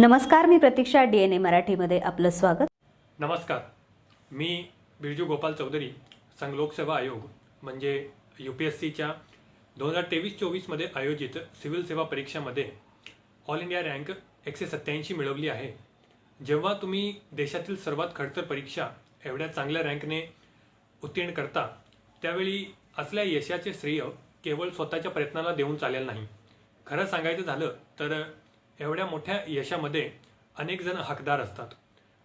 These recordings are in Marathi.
नमस्कार मी प्रतीक्षा डी एन ए मराठीमध्ये आपलं स्वागत. नमस्कार. मी बिरजू गोपाल चौधरी संघ लोकसेवा आयोग म्हणजे यू पी एस सीच्या दोन हजार तेवीस चोवीसमध्ये आयोजित सिव्हिल सेवा परीक्षामध्ये ऑल इंडिया रँक एकशे सत्त्याऐंशी मिळवली आहे. जेव्हा तुम्ही देशातील सर्वात खडतर परीक्षा एवढ्या चांगल्या रँकने उत्तीर्ण करता त्यावेळी असल्या यशाचे श्रेय केवळ स्वतःच्या प्रयत्नाला देऊन चालेल नाही. खरं सांगायचं झालं तर एवढ्या मोठ्या यशामध्ये अनेक जण हकदार असतात.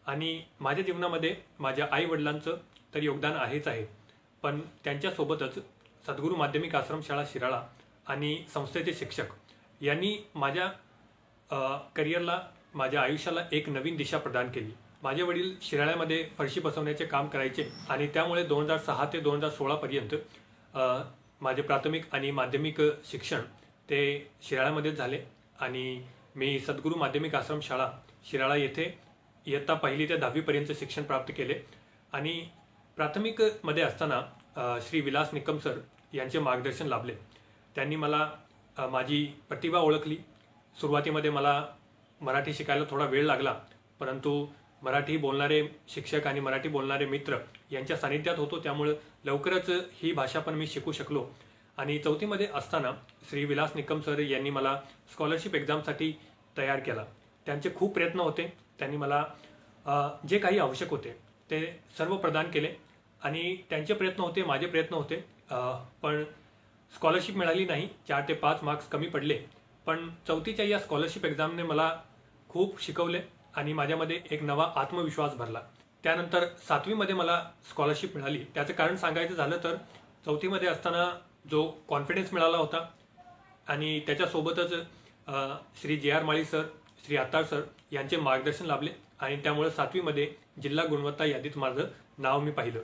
आणि माझ्या जीवनामध्ये माझ्या आई वडिलांचं तर योगदान आहेच आहे. पण त्यांच्यासोबतच सद्गुरू माध्यमिक आश्रमशाळा शिराळा आणि संस्थेचे शिक्षक यांनी माझ्या करिअरला माझ्या आयुष्याला एक नवीन दिशा प्रदान केली. माझे वडील शिराळ्यामध्ये फरशी बसवण्याचे काम करायचे आणि त्यामुळे दोन हजार सहा ते दोन हजार सोळापर्यंत माझे प्राथमिक आणि माध्यमिक शिक्षण ते शिराळ्यामध्येच झाले आणि मी सद्गुरू माध्यमिक आश्रम शाळा शिराळा येथे इयत्ता पहिली ते दहावीपर्यंत शिक्षण प्राप्त केले. आणि प्राथमिकमध्ये असताना श्री विलास निकम सर यांचे मार्गदर्शन लाभले. त्यांनी मला माझी प्रतिभा ओळखली. सुरुवातीमध्ये मला मराठी शिकायला थोडा वेळ लागला परंतु मराठी बोलणारे शिक्षक आणि मराठी बोलणारे मित्र यांच्या सानिध्यात होतो त्यामुळं लवकरच ही भाषा पण मी शिकू शकलो. आणि चौथीमध्ये असताना श्री विलास निकम सर यांनी मला स्कॉलरशिप एक्झामसाठी तयार केला. त्यांचे खूप प्रयत्न होते. त्यांनी मला जे काही आवश्यक होते ते सर्व प्रदान केले. आणि त्यांचे प्रयत्न होते माझे प्रयत्न होते. पण स्कॉलरशिप मिळाली नाही. चार ते पाच मार्क्स कमी पडले. पण चौथीच्या या स्कॉलरशिप एक्झामने मला खूप शिकवले आणि माझ्यामध्ये एक नवा आत्मविश्वास भरला. त्यानंतर सातवीमध्ये मला स्कॉलरशिप मिळाली. त्याचं कारण सांगायचं झालं तर चौथीमध्ये असताना जो कॉन्फिडन्स मिळाला होता. आणि त्याच्यासोबतच Shri J R Mali sir Shri Atar sir यांचे मार्गदर्शन लाभले. आणि त्यामुळे सातवीमध्ये जिल्हा गुणवत्ता यादीत माझं नाव मी पाहिलं.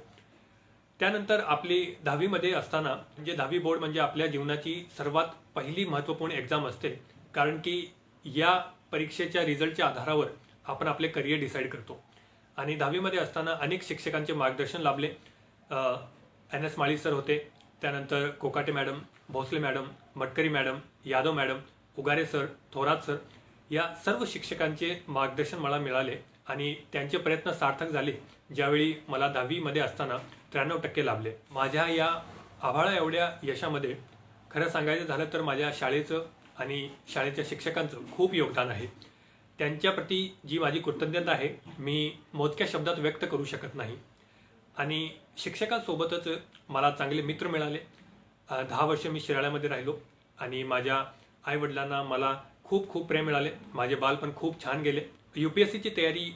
त्यानंतर आपली दहावीमध्ये असताना म्हणजे दहावी बोर्ड म्हणजे आपल्या जीवनाची सर्वात पहिली महत्त्वपूर्ण एक्झाम असते. कारण की या परीक्षेच्या रिझल्टच्या आधारावर आपण आपले करिअर डिसाईड करतो. आणि दहावीमध्ये असताना अनेक शिक्षकांचे मार्गदर्शन लाभले. एन एस माळी सर होते. त्यानंतर Kokate madam Bhosale madam Matkari madam Yadav madam Ugare sir Thorat sir या सर्व शिक्षकांचे मार्गदर्शन मला मिळाले आणि त्यांचे प्रयत्न सार्थक झाले ज्यावेळी मला दहावीमध्ये असताना त्र्याण्णव टक्के लाभले. माझ्या या आभाळा एवढ्या यशामध्ये खरं सांगायचं झालं तर माझ्या शाळेचं आणि शाळेच्या शिक्षकांचं खूप योगदान आहे. त्यांच्याप्रती जी माझी कृतज्ञता आहे मी मोजक्या शब्दात व्यक्त करू शकत नाही. आणि शिक्षकांसोबतच मला चांगले मित्र मिळाले. दहा वर्ष मी शिराळ्यामध्ये राहिलो आणि माझ्या आईवडिलांना मला खूप खूप प्रेम मिळाले. माझे बालपण खूप छान गेले. यू पी एस सीची तयारी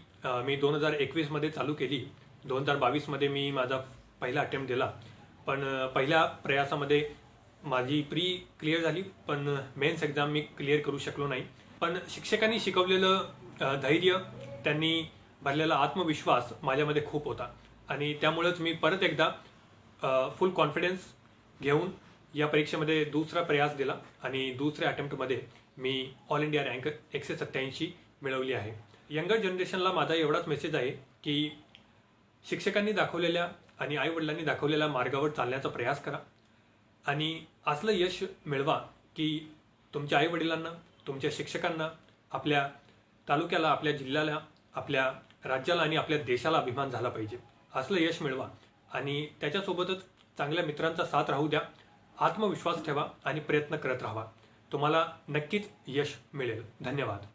मी दोन हजार एकवीसमध्ये चालू केली. दोन हजार बावीसमध्ये मी माझा पहिला अटेम्प्ट दिला. पण पहिल्या प्रयासामध्ये माझी प्री क्लिअर झाली. पण मेन्स एक्झाम मी क्लिअर करू शकलो नाही. पण शिक्षकांनी शिकवलेलं धैर्य त्यांनी भरलेला आत्मविश्वास माझ्यामध्ये खूप होता. आणि त्यामुळेच मी परत एकदा फुल कॉन्फिडन्स घेऊन या परीक्षेमध्ये दुसरा प्रयास दिला आणि दुसऱ्या अटेम्प्टमध्ये मी ऑल इंडिया रँक एकशे सत्त्याऐंशी मिळवली आहे. यंगर जनरेशनला माझा एवढाच मेसेज आहे की शिक्षकांनी दाखवलेल्या आणि आईवडिलांनी दाखवलेल्या मार्गावर चालण्याचा प्रयास करा आणि असलं यश मिळवा की तुमच्या आईवडिलांना तुमच्या शिक्षकांना आपल्या तालुक्याला आपल्या जिल्ह्याला आपल्या राज्याला आणि आपल्या देशाला अभिमान झाला पाहिजे. असलं यश मिळवा. आणि त्याच्यासोबतच चांगल्या मित्रांचा साथ राहू द्या. आत्मविश्वास ठेवा आणि प्रयत्न करत राहा तुम्हाला नक्कीच यश मिळेल. धन्यवाद.